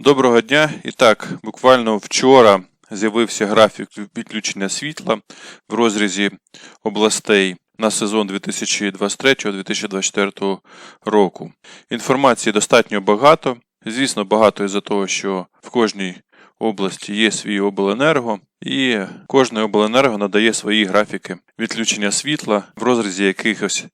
Доброго дня. І так, буквально вчора з'явився графік відключення світла в розрізі областей на сезон 2023-2024 року. Інформації достатньо багато. Звісно, багато із-за того, що в кожній області є свій обленерго, і кожне обленерго надає свої графіки відключення світла в розрізі якихось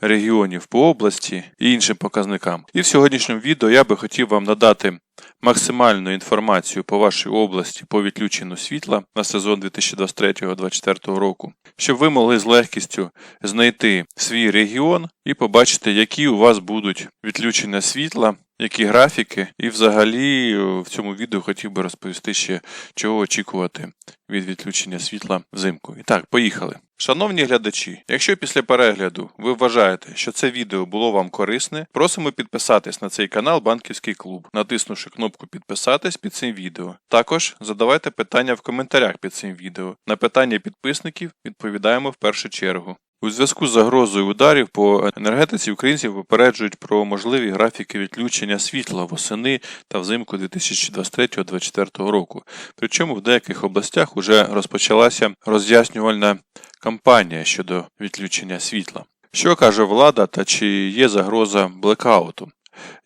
регіонів по області і іншим показникам. І в сьогоднішньому відео я би хотів вам надати максимальну інформацію по вашій області по відключенню світла на сезон 2023-2024 року, щоб ви могли з легкістю знайти свій регіон і побачити, які у вас будуть відключення світла. Які графіки, і взагалі в цьому відео хотів би розповісти ще, чого очікувати від відключення світла взимку. І так, поїхали. Шановні глядачі, якщо після перегляду ви вважаєте, що це відео було вам корисне, просимо підписатись на цей канал Банківський клуб, натиснувши кнопку підписатись під цим відео. Також задавайте питання в коментарях під цим відео. На питання підписників відповідаємо в першу чергу. У зв'язку з загрозою ударів по енергетиці українців попереджують про можливі графіки відключення світла восени та взимку 2023-2024 року. Причому в деяких областях уже розпочалася роз'яснювальна кампанія щодо відключення світла. Що каже влада та чи є загроза блекауту?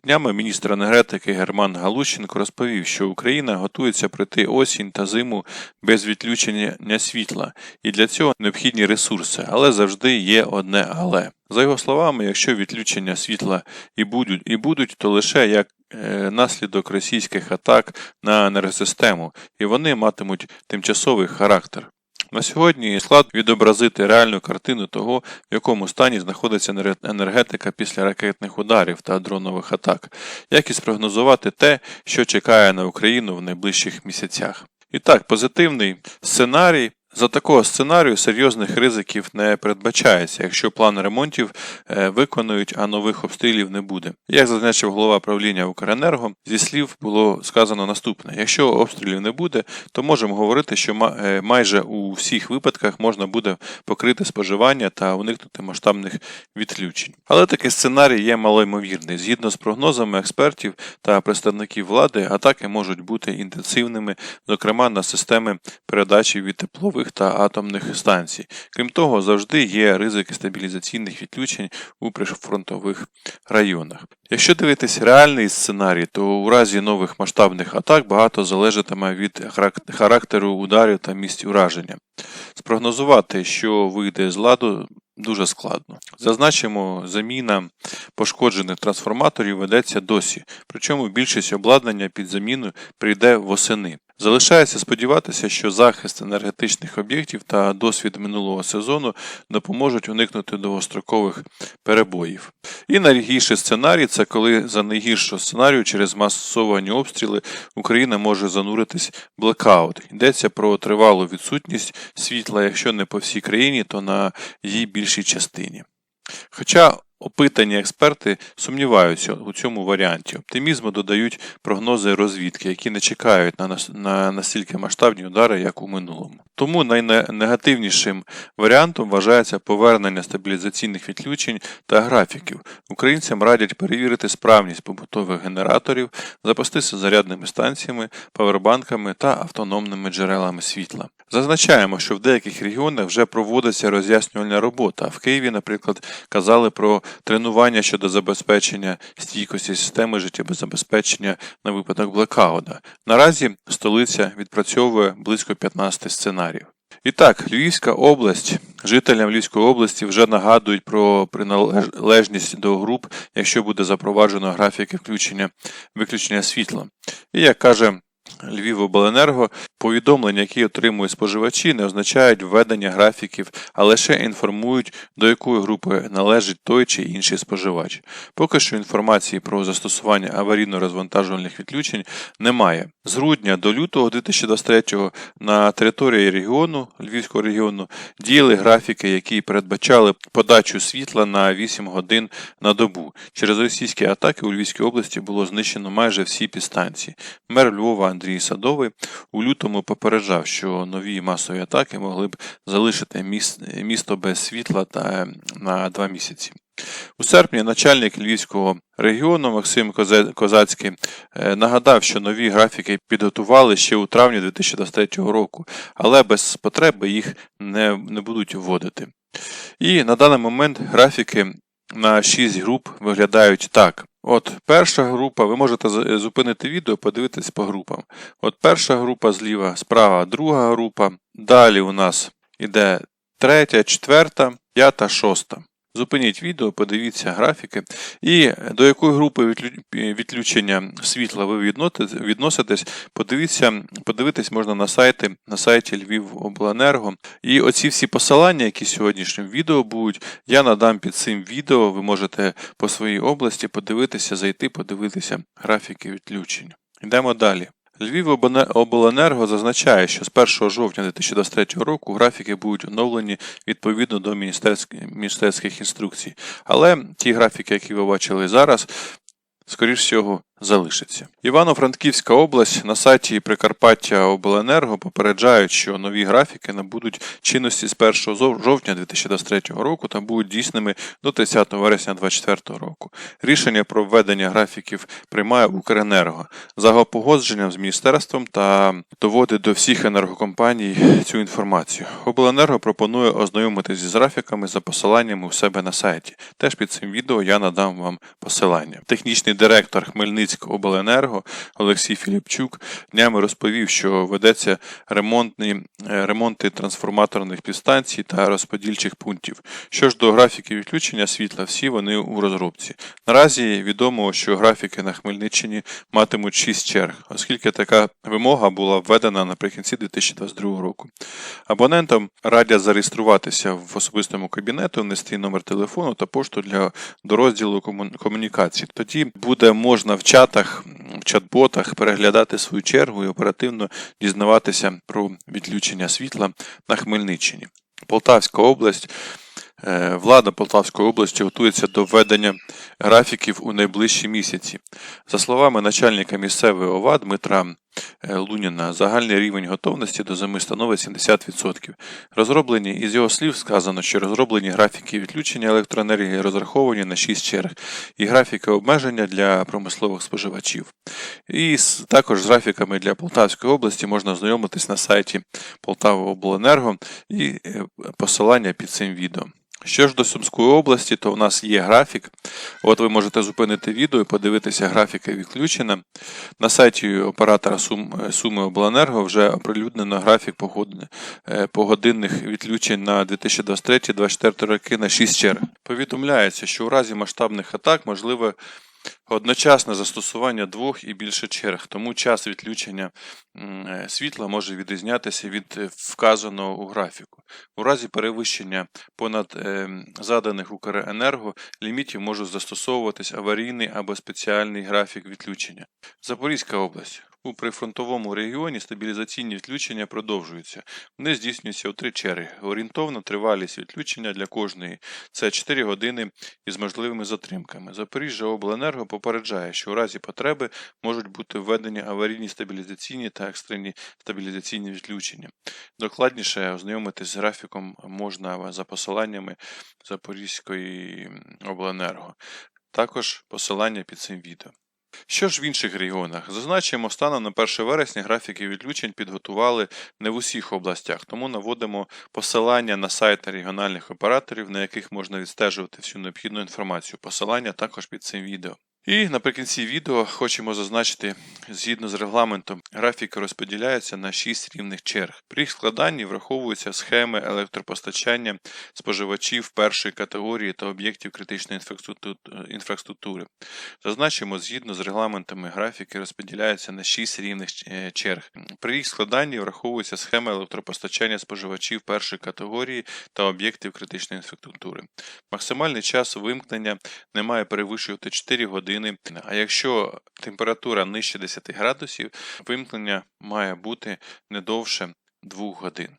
Днями міністр енергетики Герман Галущенко розповів, що Україна готується пройти осінь та зиму без відключення світла, і для цього необхідні ресурси, але завжди є одне але. За його словами, якщо відключення світла і будуть, і будуть, то лише як е, наслідок російських атак на енергосистему, і вони матимуть тимчасовий характер. На сьогодні склад відобразити реальну картину того, в якому стані знаходиться енергетика після ракетних ударів та дронових атак, як і спрогнозувати те, що чекає на Україну в найближчих місяцях. І так, позитивний сценарій. За такого сценарію серйозних ризиків не передбачається, якщо план ремонтів е, виконують, а нових обстрілів не буде. Як зазначив голова правління Укренерго, зі слів було сказано наступне: якщо обстрілів не буде, то можемо говорити, що е, майже у всіх випадках можна буде покрити споживання та уникнути масштабних відключень. Але такий сценарій є малоймовірний. Згідно з прогнозами експертів та представників влади, атаки можуть бути інтенсивними, зокрема на системи передачі від теплових теплових та атомних станцій. Крім того, завжди є ризики стабілізаційних відключень у прифронтових районах. Якщо дивитись реальний сценарій, то у разі нових масштабних атак багато залежатиме від характеру ударів та місць ураження. Спрогнозувати, що вийде з ладу, дуже складно. Зазначимо, заміна пошкоджених трансформаторів ведеться досі, причому більшість обладнання під заміну прийде восени. Залишається сподіватися, що захист енергетичних об'єктів та досвід минулого сезону допоможуть уникнути довгострокових перебоїв. І найгірший сценарій це коли за найгіршого сценарію через масовані обстріли Україна може зануритись блекаут. Йдеться про тривалу відсутність світла, якщо не по всій країні, то на її більшій частині. Хоча Опитані експерти сумніваються у цьому варіанті. Оптимізму додають прогнози розвідки, які не чекають на на настільки масштабні удари, як у минулому. Тому найнегативнішим варіантом вважається повернення стабілізаційних відключень та графіків. Українцям радять перевірити справність побутових генераторів, запастися зарядними станціями, павербанками та автономними джерелами світла. Зазначаємо, що в деяких регіонах вже проводиться роз'яснювальна робота. В Києві, наприклад, казали про тренування щодо забезпечення стійкості системи життєбезпечення на випадок блекауда. Наразі столиця відпрацьовує близько 15 сценаріїв. І так, Львівська область, жителям Львівської області вже нагадують про приналежність до груп, якщо буде запроваджено графіки включення виключення світла. І як каже Львівобленерго повідомлення, які отримують споживачі, не означають введення графіків, а лише інформують, до якої групи належить той чи інший споживач. Поки що інформації про застосування аварійно-розвантажувальних відключень немає. З грудня до лютого 2023 на території регіону Львівського регіону діяли графіки, які передбачали подачу світла на 8 годин на добу. Через російські атаки у Львівській області було знищено майже всі підстанції. Мер Львова Андрій Садовий у лютому попереджав, що нові масові атаки могли б залишити місто без світла та на два місяці. У серпні начальник Львівського регіону Максим Козацький е, нагадав, що нові графіки підготували ще у травні 2023 року, але без потреби їх не, не будуть вводити. І на даний момент графіки на 6 груп виглядають так. От перша група, ви можете зупинити відео, подивитись по групам. От перша група зліва, справа друга група. Далі у нас іде третя, четверта, п'ята, шоста. Зупиніть відео, подивіться графіки. І до якої групи відключення світла ви відноситесь, подивіться, подивитись можна на сайті, на сайті Львівобленерго. І оці всі посилання, які сьогоднішнім відео будуть, я надам під цим відео. Ви можете по своїй області подивитися, зайти, подивитися графіки відключення. Йдемо далі. Львівобленерго зазначає, що з 1 жовтня 2023 року графіки будуть оновлені відповідно до міністерських, інструкцій. Але ті графіки, які ви бачили зараз, скоріш всього, залишаться. Івано-Франківська область на сайті Прикарпаття Обленерго попереджають, що нові графіки набудуть чинності з 1 жовтня 2023 року та будуть дійсними до 30 вересня 2024 року. Рішення про введення графіків приймає Укренерго за погодженням з міністерством та доводить до всіх енергокомпаній цю інформацію. Обленерго пропонує ознайомитись з графіками за посиланнями у себе на сайті. Теж під цим відео я надам вам посилання. Технічний директор Хмельницького обленерго Олексій Філіпчук днями розповів, що ведеться ремонтні, е, ремонти трансформаторних підстанцій та розподільчих пунктів. Що ж до графіків відключення світла, всі вони у розробці. Наразі відомо, що графіки на Хмельниччині матимуть 6 черг, оскільки така вимога була введена наприкінці 2022 року. Абонентам радять зареєструватися в особистому кабінету, внести номер телефону та пошту для до розділу кому- комунікацій. Тоді буде можна в чатах, в чат-ботах переглядати свою чергу і оперативно дізнаватися про відключення світла на Хмельниччині. Полтавська область. Е, Влада Полтавської області готується до введення графіків у найближчі місяці. За словами начальника місцевої ОВА Дмитра Луніна, загальний рівень готовності до зими становить 70%. Розроблені, із його слів сказано, що розроблені графіки відключення електроенергії розраховані на 6 черг і графіки обмеження для промислових споживачів. І також з графіками для Полтавської області можна ознайомитись на сайті Полтавобленерго і е, посилання під цим відео. Що ж до Сумської області, то в нас є графік. От ви можете зупинити відео і подивитися графіки відключення. На сайті оператора Сум, е, Суми Обленерго вже оприлюднено графік е, погодинних відключень на 2023-2024 роки на 6 черг. Повідомляється, що у разі масштабних атак можливе одночасне застосування двох і більше черг, тому час відключення е, світла може відрізнятися від е, вказаного у графіку. У разі перевищення понад е, заданих Укренерго лімітів може застосовуватись аварійний або спеціальний графік відключення. Запорізька область. У прифронтовому регіоні стабілізаційні відключення продовжуються. Вони здійснюються у три черги. Орієнтовна тривалість відключення для кожної це 4 години із можливими затримками. Запоріжжя Обленерго попереджає, що у разі потреби можуть бути введені аварійні стабілізаційні та екстрені стабілізаційні відключення. Докладніше ознайомитись з графіком можна за посиланнями Запорізької обленерго. Також посилання під цим відео. Що ж в інших регіонах? Зазначимо, станом на 1 вересня графіки відключень підготували не в усіх областях, тому наводимо посилання на сайти регіональних операторів, на яких можна відстежувати всю необхідну інформацію. Посилання також під цим відео. І наприкінці відео хочемо зазначити, згідно з регламентом, графіки розподіляються на 6 рівних черг. При їх складанні враховуються схеми електропостачання споживачів першої категорії та об'єктів критичної інфраструктури. Зазначимо, згідно з регламентами, графіки розподіляються на 6 рівних е, черг. При їх складанні враховуються схеми електропостачання споживачів першої категорії та об'єктів критичної інфраструктури. Максимальний час вимкнення не має перевищувати 4 години, а якщо температура нижче 10 градусів, вимкнення має бути не довше 2 годин.